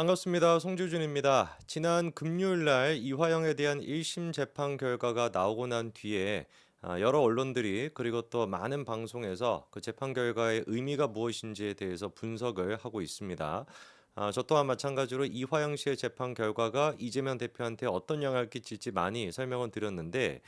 반갑습니다. 송주준입니다. 지난 금요일 날 이화영에 대한 1심 재판 결과가 나오고 난 뒤에 아, 여러 언론들이 그리고 또 많은 방송에서 그 재판 결과의 의미가 무엇인지에 대해서 분석을 하고 있습니다. 아, 저 또한 마찬가지로 이화영 씨의 재판 결과가 이재명 대표한테 어떤 영향을 끼칠지 많이 설명을 드렸는데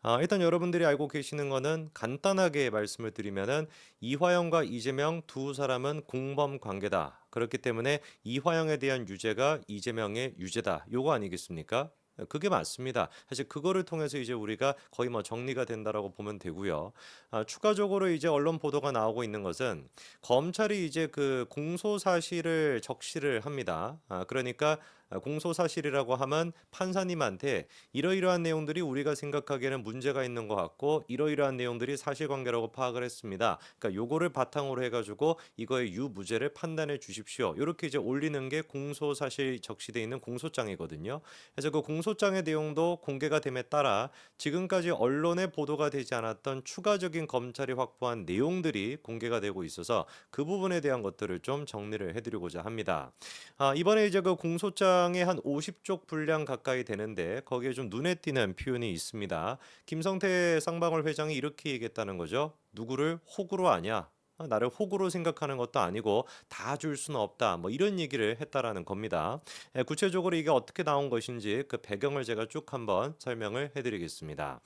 아, 일단 여러분들이 알고 계시는 거는 간단하게 말씀을 드리면은 이화영과 이재명 두 사람은 공범 관계다. 그렇기 때문에 이화영에 대한 유죄가 이재명의 유죄다. 요거 아니겠습니까? 그게 맞습니다. 사실 그거를 통해서 이제 우리가 거의 뭐 정리가 된다라고 보면 되고요. 아, 추가적으로 이제 언론 보도가 나오고 있는 것은 검찰이 이제 그 공소 사실을 적시를 합니다. 아, 그러니까 아, 공소 사실이라고 하면 판사님한테 이러이러한 내용들이 우리가 생각하기에는 문제가 있는 것 같고 이러이러한 내용들이 사실관계라고 파악을 했습니다. 그러니까 요거를 바탕으로 해가지고 이거의 유무죄를 판단해 주십시오. 이렇게 이제 올리는 게 공소 사실 적시돼 있는 공소장이거든요. 그래서 그 공소장의 내용도 공개가 됨에 따라 지금까지 언론에 보도가 되지 않았던 추가적인 검찰이 확보한 내용들이 공개가 되고 있어서 그 부분에 대한 것들을 좀 정리를 해드리고자 합니다. 아, 이번에 이제 그 공소장 에한 50쪽 분량 가까이 되는데 거기에 좀 눈에 띄는 표현이 있습니다. 김성태 쌍방울 회장이 이렇게 얘기했다는 거죠. 누구를 호구로 아냐? 아, 나를 호구로 생각하는 것도 아니고 다 줄 수는 없다. 뭐 이런 얘기를 했다라는 겁니다. 예, 구체적으로 이게 어떻게 나온 것인지 그 배경을 제가 쭉 한번 설명을 해드리겠습니다.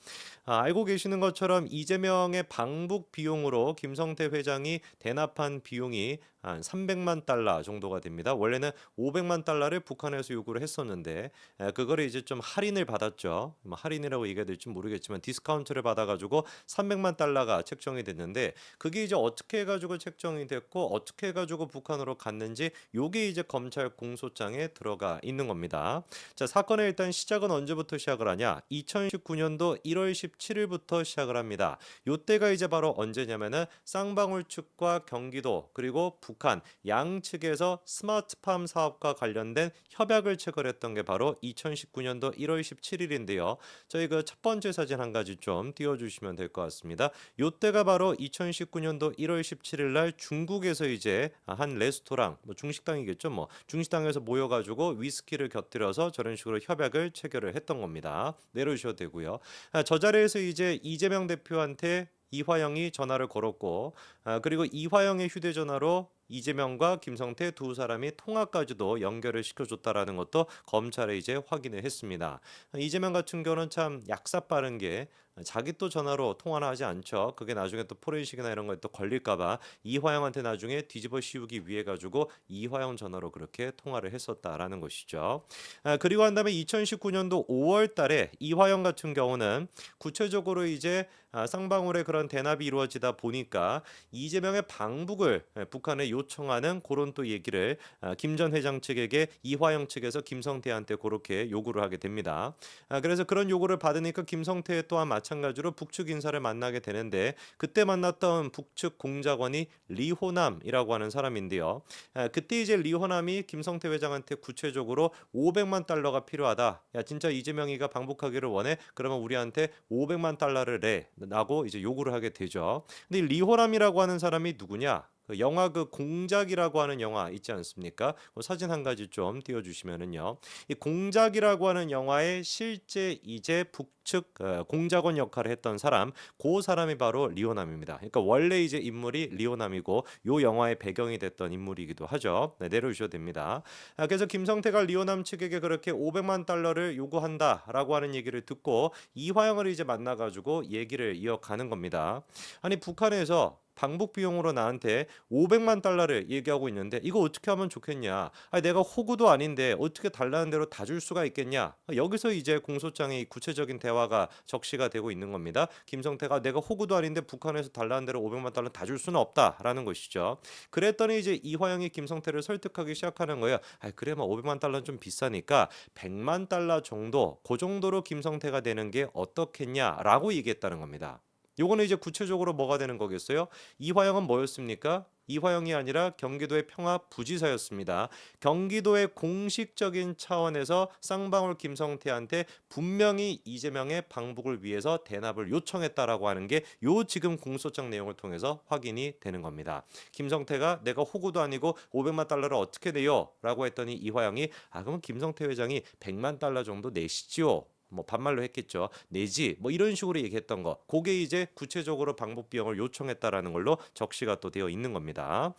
아, 알고 계시는 것처럼 이재명의 방북 비용으로 김성태 회장이 대납한 비용이 한 300만 달러 정도가 됩니다. 원래는 500만 달러를 북한에서 요구를 했었는데 에, 그거를 이제 좀 할인을 받았죠. 뭐 할인이라고 얘기해야 될지 모르겠지만 디스카운트를 받아가지고 300만 달러가 책정이 됐는데 그게 이제 어떻게 해가지고 책정이 됐고 어떻게 해가지고 북한으로 갔는지 요게 이제 검찰 공소장에 들어가 있는 겁니다. 자 사건의 일단 시작은 언제부터 시작을 하냐? 2019년도 1월 17일부터 시작을 합니다. 요때가 이제 바로 언제냐면은 쌍방울 측과 경기도 그리고 북한 양측에서 스마트팜 사업과 관련된 협약을 체결했던 게 바로 2019년도 1월 17일인데요. 저희 그 첫 번째 사진 한 가지 좀 띄워주시면 될 것 같습니다. 요때가 바로 2019년도 1월 17일 날 중국에서 이제 한 레스토랑, 뭐 중식당이겠죠, 뭐 중식당에서 모여 가지고 위스키를 곁들여서 저런 식으로 협약을 체결을 했던 겁니다. 내려주셔도 되고요. 아, 저 자리에서 이제 이재명 대표한테 이화영이 전화를 걸었고 아, 그리고 이화영의 휴대전화로 이재명과 김성태 두 사람이 통화까지도 연결을 시켜줬다라는 것도 검찰에 이제 확인을 했습니다. 이재명 같은 경우는 참 약사 빠른 게 자기 또 전화로 통화를 하지 않죠. 그게 나중에 또 포렌식이나 이런 거에 또 걸릴까봐 이화영한테 나중에 뒤집어 씌우기 위해 가지고 이화영 전화로 그렇게 통화를 했었다라는 것이죠. 아, 그리고 한 다음에 2019년도 5월달에 이화영 같은 경우는 구체적으로 이제 아, 쌍방울의 그런 대납이 이루어지다 보니까 이재명의 방북을 예, 북한에 요청하는 그런 또 얘기를 아, 김전 회장 측에게 이화영 측에서 김성태한테 그렇게 요구를 하게 됩니다. 아, 그래서 그런 요구를 받으니까 김성태 또한 마찬가지로 북측 인사를 만나게 되는데 그때 만났던 북측 공작원이 리호남이라고 하는 사람인데요. 아, 그때 이제 리호남이 김성태 회장한테 구체적으로 500만 달러가 필요하다. 야 진짜 이재명이가 방북하기를 원해? 그러면 우리한테 500만 달러를 내. 라고 이제 요구를 하게 되죠. 근데 이 리호람이라고 하는 사람이 누구냐? 그 영화 그 공작이라고 하는 영화 있지 않습니까? 그 사진 한 가지 좀 띄워주시면은요. 이 공작이라고 하는 영화의 실제 이제 북측 어, 공작원 역할을 했던 사람, 그 사람이 바로 리오남입니다. 그러니까 원래 이제 인물이 리오남이고 요 영화의 배경이 됐던 인물이기도 하죠. 네, 내려주셔도 됩니다. 아, 그래서 김성태가 리오남 측에게 그렇게 500만 달러를 요구한다라고 하는 얘기를 듣고 이화영을 이제 만나가지고 얘기를 이어가는 겁니다. 아니 북한에서 방북 비용으로 나한테 500만 달러를 얘기하고 있는데 이거 어떻게 하면 좋겠냐? 아니, 내가 호구도 아닌데 어떻게 달라는 대로 다 줄 수가 있겠냐? 여기서 이제 공소장의 구체적인 대화가 적시가 되고 있는 겁니다. 김성태가 내가 호구도 아닌데 북한에서 달라는 대로 500만 달러 다 줄 수는 없다라는 것이죠. 그랬더니 이제 이화영이 김성태를 설득하기 시작하는 거예요. 아, 그래 뭐 500만 달러는 좀 비싸니까 100만 달러 정도 그 정도로 김성태가 되는 게 어떻겠냐라고 얘기했다는 겁니다. 요거는 이제 구체적으로 뭐가 되는 거겠어요? 이화영은 뭐였습니까? 이화영이 아니라 경기도의 평화 부지사였습니다. 경기도의 공식적인 차원에서 쌍방울 김성태한테 분명히 이재명의 방북을 위해서 대납을 요청했다라고 하는 게 요 지금 공소장 내용을 통해서 확인이 되는 겁니다. 김성태가 내가 호구도 아니고 500만 달러를 어떻게 내요? 라고 했더니 이화영이 아 그럼 김성태 회장이 100만 달러 정도 내시지요. 뭐 반말로 했겠죠. 내지 뭐 이런 식으로 얘기했던 거. 그게 이제 구체적으로 방북 비용을 요청했다라는 걸로 적시가 또 되어 있는 겁니다.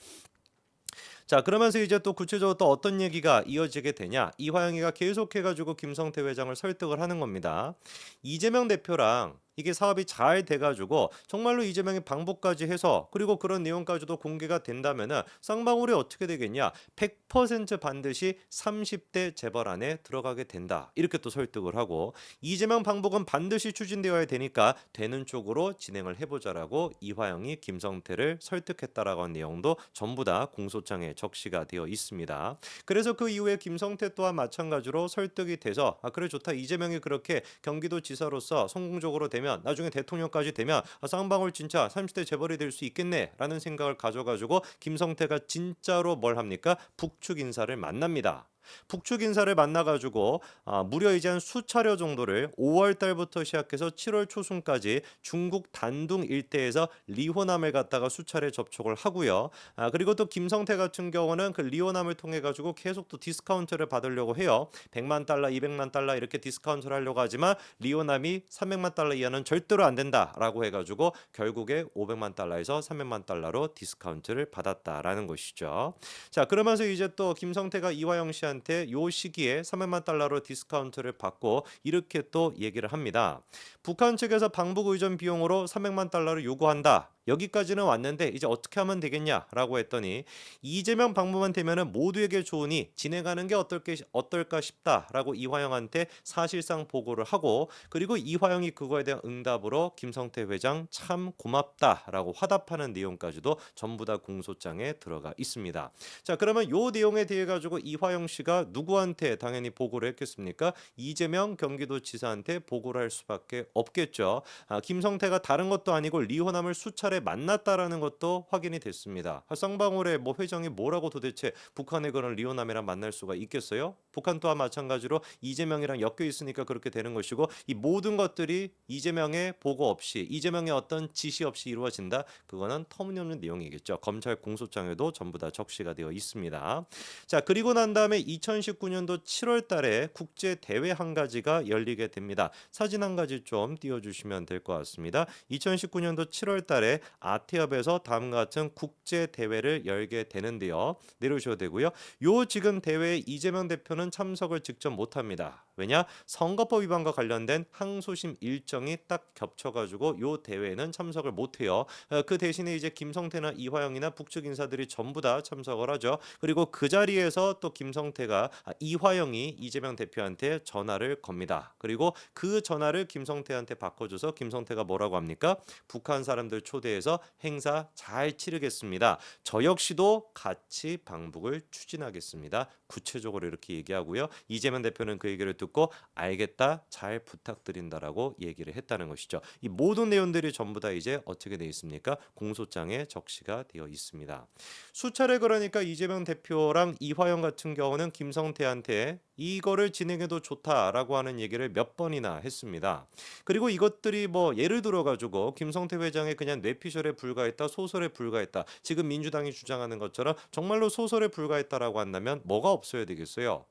자 그러면서 이제 또 구체적으로 또 어떤 얘기가 이어지게 되냐 이화영이가 계속해가지고 김성태 회장을 설득을 하는 겁니다 이재명 대표랑 이게 사업이 잘 돼가지고 정말로 이재명이 방북까지 해서 그리고 그런 내용까지도 공개가 된다면은 쌍방울이 어떻게 되겠냐? 100% 반드시 30대 재벌 안에 들어가게 된다. 이렇게 또 설득을 하고 이재명 방북은 반드시 추진되어야 되니까 되는 쪽으로 진행을 해보자라고 이화영이 김성태를 설득했다라고 하는 내용도 전부 다 공소장에 적시가 되어 있습니다. 그래서 그 이후에 김성태 또한 마찬가지로 설득이 돼서 아 그래 좋다. 이재명이 그렇게 경기도 지사로서 성공적으로 되면 나중에 대통령까지 되면 아, 쌍방울 진짜 30대 재벌이 될 수 있겠네라는 생각을 가져가지고 김성태가 진짜로 뭘 합니까 북측 인사를 만납니다. 북측 인사를 만나가지고 아, 무려 이제 한 수차례 정도를 5월 달부터 시작해서 7월 초순까지 중국 단둥 일대에서 리호남을 갖다가 수차례 접촉을 하고요. 아, 그리고 또 김성태 같은 경우는 그 리호남을 통해 가지고 계속 또 디스카운트를 받으려고 해요. 100만 달러, 200만 달러 이렇게 디스카운트를 하려고 하지만 리호남이 300만 달러 이하는 절대로 안 된다라고 해가지고 결국에 500만 달러에서 300만 달러로 디스카운트를 받았다라는 것이죠. 자 그러면서 이제 또 김성태가 이화영 씨한테 한테 요 시기에 300만 달러로 디스카운트를 받고 이렇게 또 얘기를 합니다. 북한 측에서 방북 의전 비용으로 300만 달러를 요구한다. 여기까지는 왔는데 이제 어떻게 하면 되겠냐라고 했더니 이재명 방문만 되면은 모두에게 좋으니 진행하는 게 어떨게 어떨까 싶다라고 이화영한테 사실상 보고를 하고 그리고 이화영이 그거에 대한 응답으로 김성태 회장 참 고맙다라고 화답하는 내용까지도 전부 다 공소장에 들어가 있습니다. 자 그러면 요 내용에 대해 가지고 이화영 씨가 누구한테 당연히 보고를 했겠습니까? 이재명 경기도지사한테 보고를 할 수밖에 없겠죠. 아, 김성태가 다른 것도 아니고 리호남을 수차례 차례 만났다라는 것도 확인이 됐습니다. 쌍방울의 뭐 회장이 뭐라고 도대체 북한의 그런 리오남이랑 만날 수가 있겠어요? 북한 또한 마찬가지로 이재명이랑 엮여 있으니까 그렇게 되는 것이고 이 모든 것들이 이재명의 보고 없이 이재명의 어떤 지시 없이 이루어진다. 그거는 터무니없는 내용이겠죠. 검찰 공소장에도 전부 다 적시가 되어 있습니다. 자 그리고 난 다음에 2019년도 7월 달에 국제 대회 한 가지가 열리게 됩니다. 사진 한 가지 좀 띄워 주시면 될 것 같습니다. 2019년도 7월 달에 아태협에서 다음과 같은 국제 대회를 열게 되는데요. 내려오셔도 되고요. 요 지금 대회에 이재명 대표는 참석을 직접 못 합니다. 왜냐? 선거법 위반과 관련된 항소심 일정이 딱 겹쳐가지고 요 대회에는 참석을 못해요. 어, 그 대신에 이제 김성태나 이화영이나 북측 인사들이 전부 다 참석을 하죠. 그리고 그 자리에서 또 김성태가 아, 이화영이 이재명 대표한테 전화를 겁니다. 그리고 그 전화를 김성태한테 바꿔줘서 김성태가 뭐라고 합니까? 북한 사람들 초대 해서 행사 잘 치르겠습니다. 저 역시도 같이 방북을 추진하겠습니다. 구체적으로 이렇게 얘기하고요. 이재명 대표는 그 얘기를 듣고 알겠다, 잘 부탁드린다라고 얘기를 했다는 것이죠. 이 모든 내용들이 전부 다 이제 어떻게 되어 있습니까? 공소장에 적시가 되어 있습니다. 수차례 그러니까 이재명 대표랑 이화영 같은 경우는 김성태한테 이거를 진행해도 좋다라고 하는 얘기를 몇 번이나 했습니다. 그리고 이것들이 뭐 예를 들어 가지고 김성태 회장의 그냥 뇌피셜에 불과했다, 소설에 불과했다. 지금 민주당이 주장하는 것처럼 정말로 소설에 불과했다라고 한다면 뭐가 없어야 되겠어요?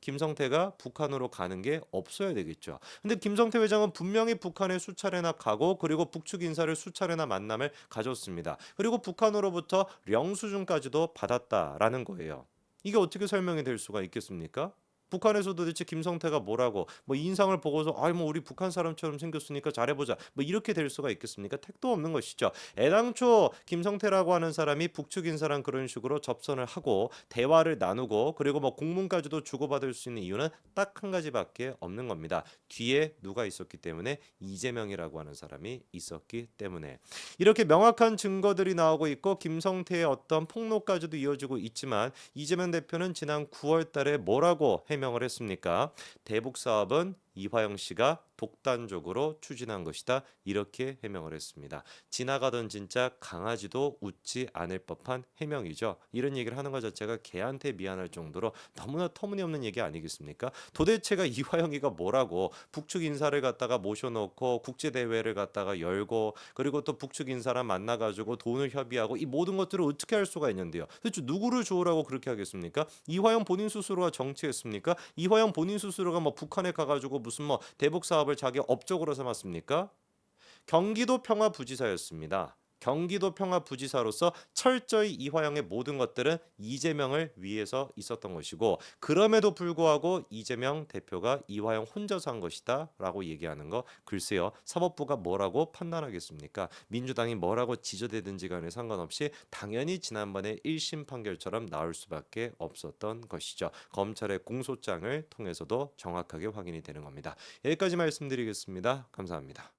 김성태가 북한으로 가는 게 없어야 되겠죠. 근데 김성태 회장은 분명히 북한에 수차례나 가고 그리고 북측 인사를 수차례나 만남을 가졌습니다. 그리고 북한으로부터 영수증까지도 받았다라는 거예요. 이게 어떻게 설명이 될 수가 있겠습니까? 북한에서 도대체 김성태가 뭐라고 뭐 인상을 보고서 아이 뭐 우리 북한 사람처럼 생겼으니까 잘해보자 뭐 이렇게 될 수가 있겠습니까? 택도 없는 것이죠. 애당초 김성태라고 하는 사람이 북측 인사랑 그런 식으로 접선을 하고 대화를 나누고 그리고 뭐 공문까지도 주고받을 수 있는 이유는 딱 한 가지밖에 없는 겁니다. 뒤에 누가 있었기 때문에 이재명이라고 하는 사람이 있었기 때문에 이렇게 명확한 증거들이 나오고 있고 김성태의 어떤 폭로까지도 이어지고 있지만 이재명 대표는 지난 9월달에 뭐라고 해 해명을 했습니까? 대북 사업은 이화영 씨가 독단적으로 추진한 것이다. 이렇게 해명을 했습니다. 지나가던 진짜 강아지도 웃지 않을 법한 해명이죠. 이런 얘기를 하는 것 자체가 개한테 미안할 정도로 너무나 터무니없는 얘기 아니겠습니까? 도대체가 이화영이가 뭐라고 북측 인사를 갖다가 모셔놓고 국제 대회를 갖다가 열고 그리고 또 북측 인사랑 만나가지고 돈을 협의하고 이 모든 것들을 어떻게 할 수가 있는데요? 도대체 누구를 좋으라고 그렇게 하겠습니까? 이화영 본인 스스로가 정치했습니까? 이화영 본인 스스로가 뭐 북한에 가가지고 무슨 뭐 대북 사업을 자기 업적으로 삼았습니까? 경기도 평화부지사였습니다. 경기도 평화부지사로서 철저히 이화영의 모든 것들은 이재명을 위해서 있었던 것이고 그럼에도 불구하고 이재명 대표가 이화영 혼자서 한 것이다라고 얘기하는 거 글쎄요 사법부가 뭐라고 판단하겠습니까? 민주당이 뭐라고 지저대든지 간에 상관없이 당연히 지난번에 1심 판결처럼 나올 수밖에 없었던 것이죠. 검찰의 공소장을 통해서도 정확하게 확인이 되는 겁니다. 여기까지 말씀드리겠습니다. 감사합니다.